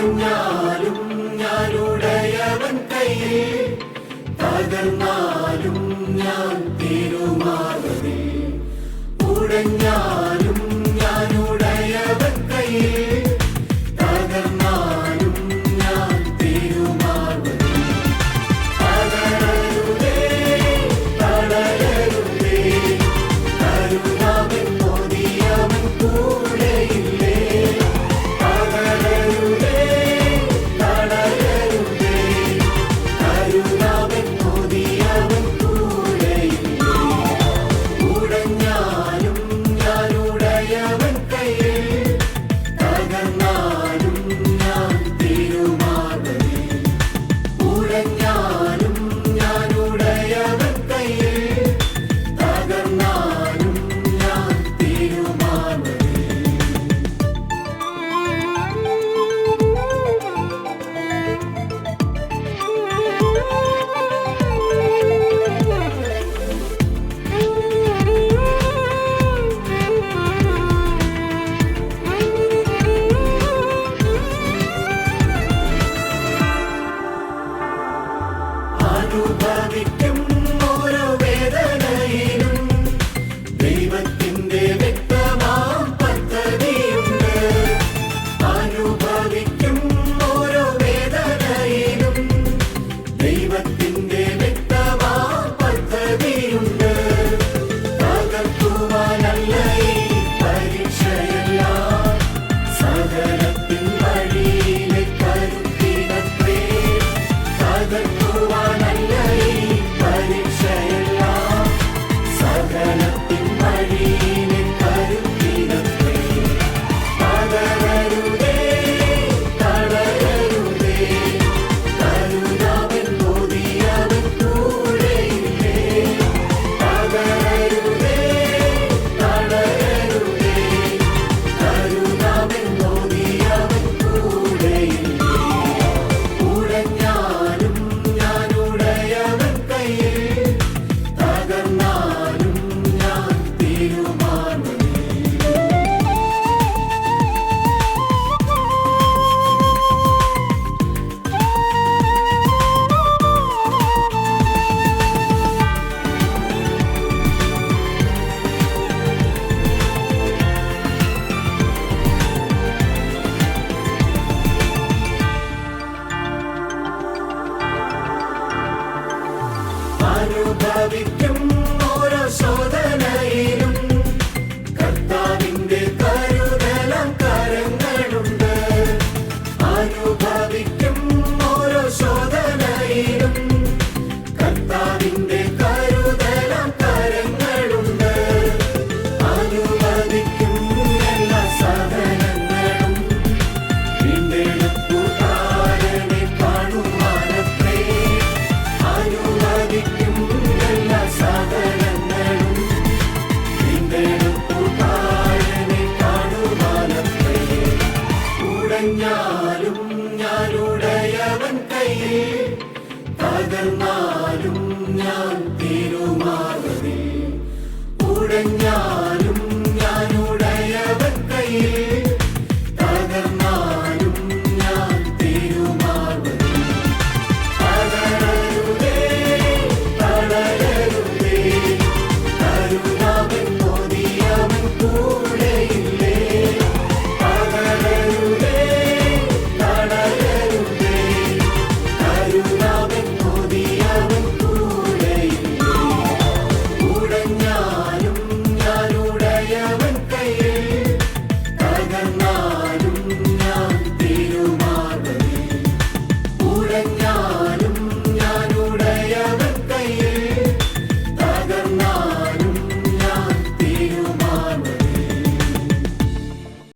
തകഞ്ഞാലും ഞാനുടയവൻ കയ്യിൽ. തകർന്നാലും ഞാൻ തിരുമാറുകയിൽ ഉടഞ്ഞാൽ to David തകർന്നാലും ഞാൻ തിരുമാർവതിൽ ഉടഞ്ഞാലും